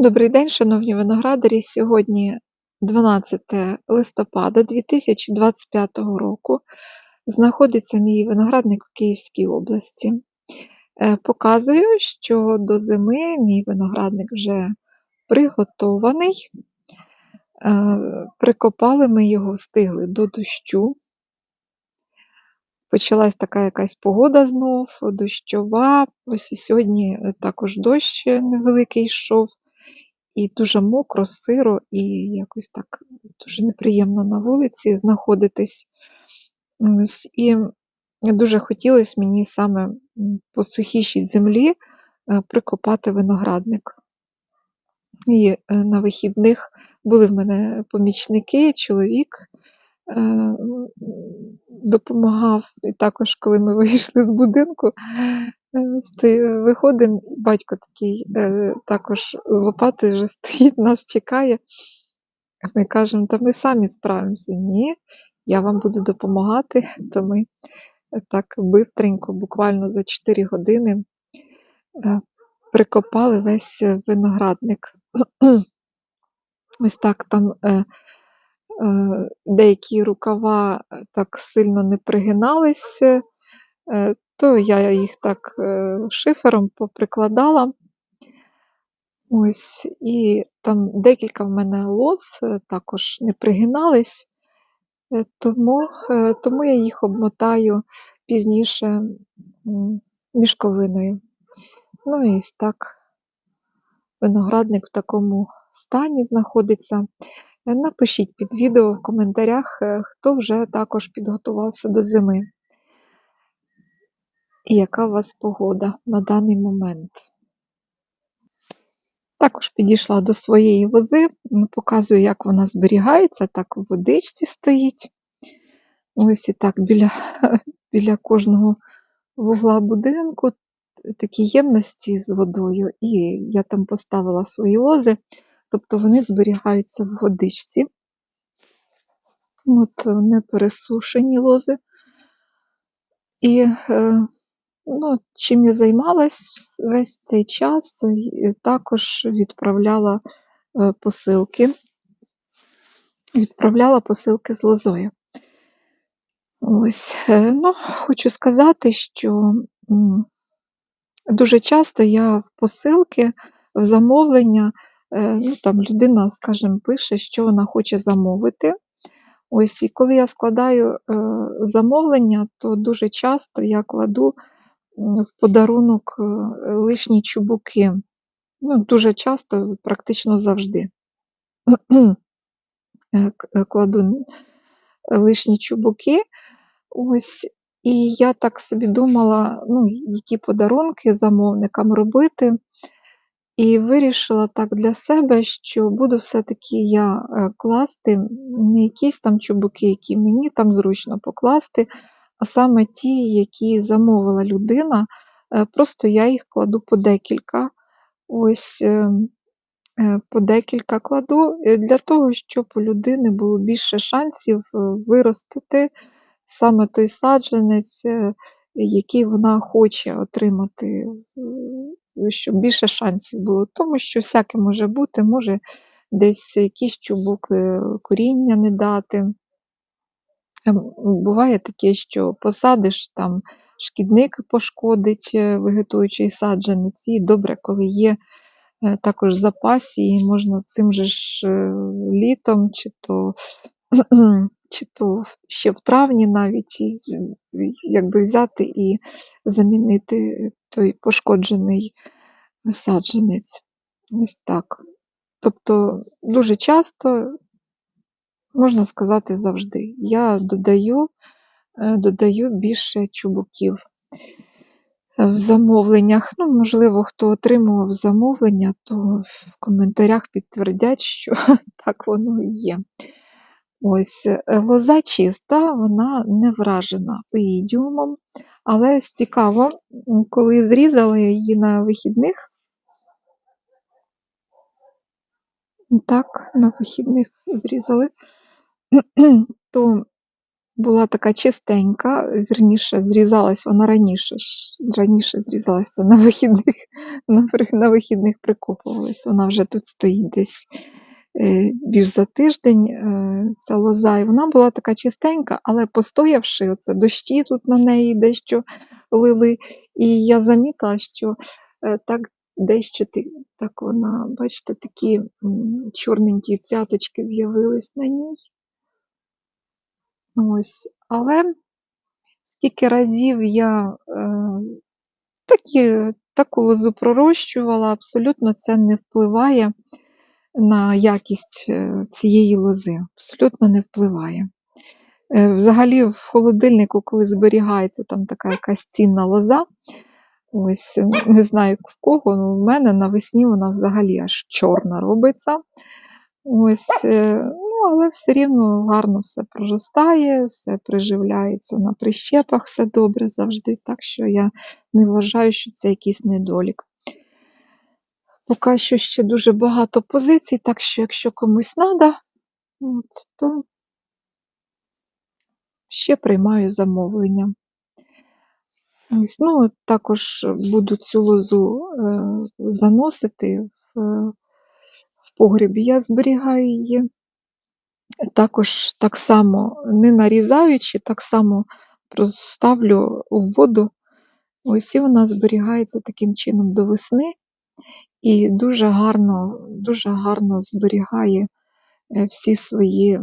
Добрий день, шановні виноградарі. Сьогодні 12 листопада 2025 року. Знаходиться мій виноградник в Київській області. Е, Показую, що до зими мій виноградник вже приготований. Е, Прикопали ми його, встигли до дощу. Почалась така якась погода знов, дощова. Ось і сьогодні також дощ невеликий йшов. І дуже мокро, сиро, і якось так дуже неприємно на вулиці знаходитись. І дуже хотілося мені саме по сухішій землі е, прикопати виноградник. І е, на вихідних були в мене помічники, чоловік е, допомагав. І також, коли ми вийшли з будинку, виходимо, батько такий також з лопати вже стоїть, нас чекає. Ми кажемо, та ми самі справимося. Ні, я вам буду допомагати, то ми так бистренько, буквально за 4 години прикопали весь виноградник. Ось так там е, е, деякі рукава так сильно не пригиналися, е, то я їх так е, шифером поприкладала. Ось, І там декілька в мене лоз е, також не пригинались, е, тому тому я їх обмотаю пізніше мішковиною. Ну і ось так виноградник в такому стані знаходиться. Напишіть під відео в коментарях, хто вже також підготувався до зими. І яка у вас погода на даний момент? Також підійшла до своєї лози, показую, як вона зберігається, так у водичці стоїть. Ось і так біля біля кожного вугла будинку такі ємності з водою, і я там поставила свої лози, тобто вони зберігаються в водичці. От Не пересушені лози. І е, Ну, Чим я займалась весь цей час, також відправляла е, посилки, відправляла посилки з лозою. Ось, е, ну, Хочу сказати, що дуже часто я в посилки, в замовлення, е, ну, там людина, скажімо, пише, що вона хоче замовити. Ось, І коли я складаю замовлення, то дуже часто я кладу в подарунок е, лишні чубуки. Ну, Дуже часто, практично завжди. Е, е, кладу лишні чубуки. Ось, І я так собі думала, ну, які подарунки замовникам робити. І вирішила так для себе, що буду все-таки я класти не якісь там чубуки, які мені там зручно покласти, а саме ті, які замовила людина, е, просто я їх кладу по декілька. Ось е, е, по декілька кладу для того, щоб у людини було більше шансів виростити саме той саджанець, який вона хоче отримати, щоб більше шансів було. Тому що всяке може бути, може десь якийсь чубук коріння не дати. Ем, буває таке, що посадиш, там шкідник пошкодить е, вегетуючий саджанець, і добре, коли є е, також запасі, і можна цим же ж е, літом, чи то чи то ще в травні навіть якби взяти і замінити той пошкоджений саджанець. Ось так. Тобто дуже часто можна сказати, завжди. Я додаю, е, додаю більше чубуків в замовленнях. Ну, Можливо, хто отримував замовлення, то в коментарях підтвердять, що так воно і є. Ось, е, Лоза чиста, вона не вражена оїдіумом, але цікаво, коли зрізала її на вихідних, так, на вихідних зрізали, то була така чистенька, вірніше, зрізалась вона раніше, раніше зрізалася на вихідних, на, на вихідних прикопувалась. Вона вже тут стоїть десь е, більш за тиждень, е, ця лоза, і вона була така чистенька, але постоявши, оце дощі тут на неї дещо лили, і я замітила, що е, так дещо ти, так вона, бачите, такі чорненькі цяточки з'явились на ній. Ось, але скільки разів я е, такі, таку лозу пророщувала, абсолютно це не впливає на якість е, цієї лози. Абсолютно не впливає. Е, Взагалі, в холодильнику, коли зберігається там така якась цінна лоза, ось не знаю в кого, але в мене навесні вона взагалі аж чорна робиться. Ось, е, ну, але все рівно гарно все проростає, все приживляється на прищепах, все добре завжди. Так що я не вважаю, що це якийсь недолік. Поки що ще дуже багато позицій, так що якщо комусь треба, то ще приймаю замовлення. Ось, ну, також буду цю лозу е, заносити в, в погрібі. Я зберігаю її. Також так само не нарізаючи, так само ставлю у воду. Ось і вона зберігається таким чином до весни і дуже гарно, дуже гарно зберігає е, всі свої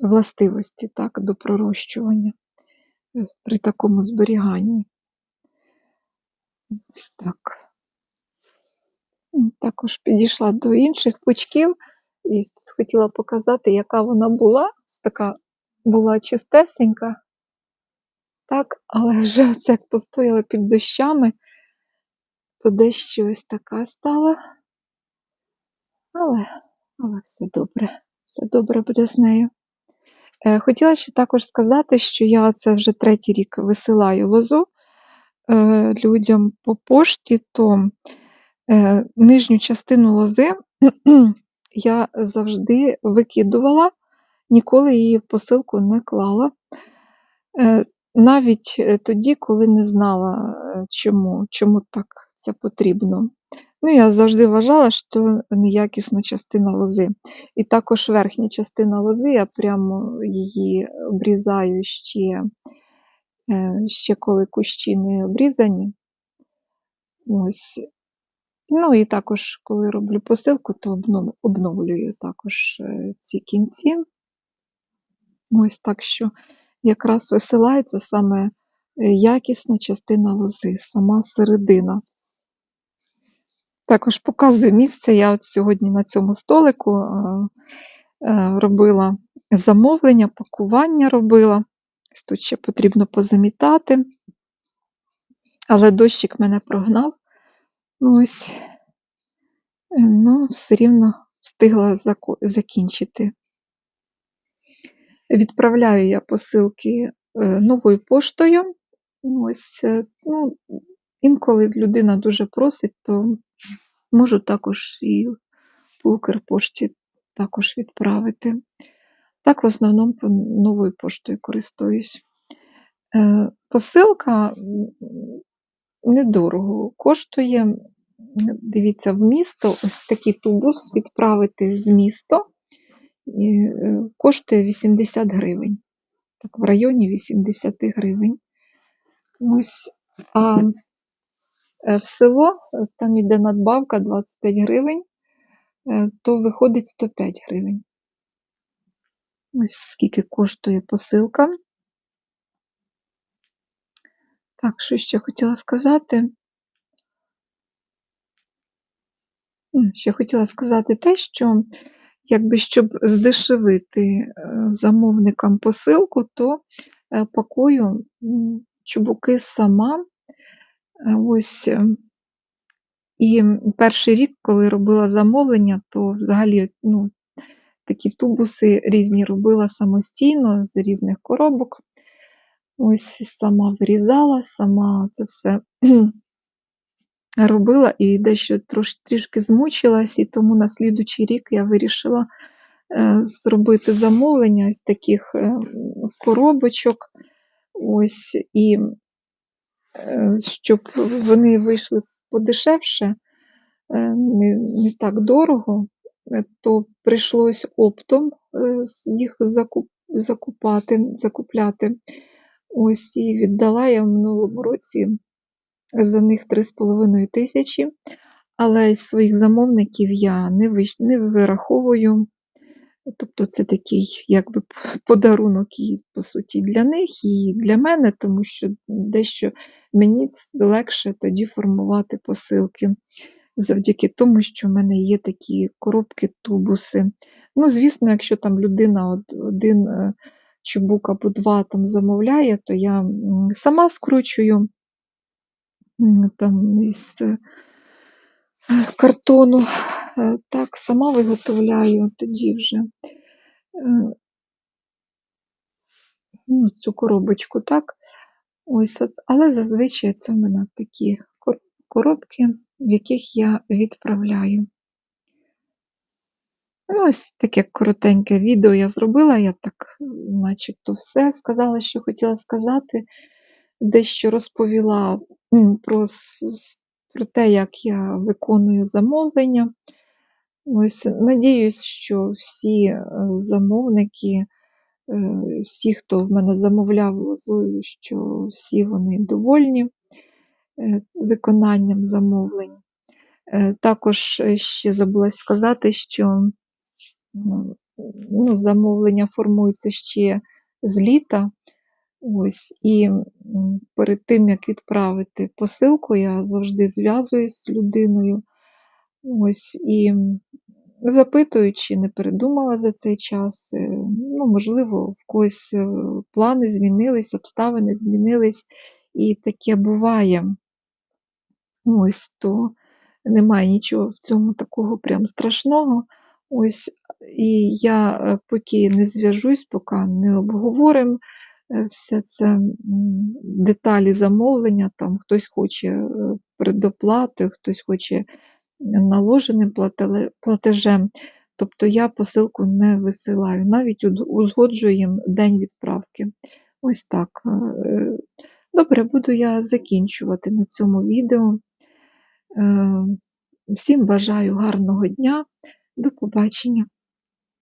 властивості так, до пророщування е, при такому зберіганні. Ось так. Також підійшла до інших пучків і тут хотіла показати, яка вона була. Ось така була чистесенька. Так, але вже оце як постояла під дощами, то дещо ось така стала. Але, але все добре, все добре буде з нею. Е, хотіла ще також сказати, що я це вже третій рік висилаю лозу людям по пошті, то е, нижню частину лози я завжди викидувала, ніколи її в посилку не клала. Е, навіть е, тоді, коли не знала, е, чому, чому так це потрібно. Ну, я завжди вважала, що неякісна частина лози. І також верхня частина лози, я прямо її обрізаю ще, е, ще коли кущі не обрізані. Ось. Ну і також, коли роблю посилку, то обновлюю також е, ці кінці. Ось так що якраз висилається саме е, якісна частина лози, сама середина. Також показую місце. Я от сьогодні на цьому столику е, е, робила замовлення, пакування робила. Тут ще потрібно позамітати, але дощик мене прогнав. Ось, е, ну, все рівно встигла закінчити. Відправляю я посилки е, новою поштою. Ось, е, ну, інколи людина дуже просить, то можу також і по Укрпошті також відправити. Так, в основному новою поштою користуюсь. Е, Посилка недорого коштує. Дивіться, в місто ось такий тубус відправити в місто і, е, коштує 80 гривень. Так, в районі 80 гривень. Ось, а е, в село там іде надбавка 25 гривень, то виходить 105 гривень. Ось скільки коштує посилка. Так, що ще хотіла сказати? Ще хотіла сказати те, що якби щоб здешевити е, замовникам посилку, то е, пакую чубуки сама. Е, Ось. І перший рік, коли робила замовлення, то взагалі ну, такі тубуси різні робила самостійно з різних коробок. Ось сама вирізала, сама це все робила і дещо трош, трішки змучилась, і тому на слідучий рік я вирішила е, зробити замовлення з таких е, коробочок. Ось, і е, щоб вони вийшли подешевше, не, не так дорого, то прийшлось оптом е, їх закупати, закупляти. Ось і віддала я в минулому році за них 3,5 тисячі, але з своїх замовників я не, не вираховую. Тобто це такий якби подарунок і, по суті, для них, і для мене, тому що дещо мені легше тоді формувати посилки завдяки тому, що в мене є такі коробки, тубуси. Ну, звісно, якщо там людина один е, чубук або два там замовляє, то я сама скручую там із е, картону. Е, Так, сама виготовляю тоді вже ну, цю коробочку, так. Ось, але зазвичай це в мене такі коробки, в яких я відправляю. Ну, ось таке коротеньке відео я зробила, я так начебто все сказала, що хотіла сказати. Дещо розповіла про, про те, як я виконую замовлення. Ось, надіюсь, що всі е, замовники, е, всі, хто в мене замовляв лозою, що всі вони довольні виконанням замовлень. Е, Також е, ще забула сказати, що ну, замовлення формуються ще з літа. Ось, і перед тим, як відправити посилку, я завжди зв'язуюсь з людиною. Ось, і запитую, не передумала за цей час. Е, Ну, можливо, в когось е, плани змінились, обставини змінились, і таке буває. Ось, то немає нічого в цьому такого прям страшного. Ось, і я е, поки не зв'яжусь, поки не обговоримо е, все це деталі замовлення, там хтось хоче е, предоплатою, хтось хоче наложеним платежем. Тобто я посилку не висилаю, навіть уд- узгоджуємо день відправки. Ось так. Добре, буду я закінчувати на цьому відео. Е, Всім бажаю гарного дня. До побачення.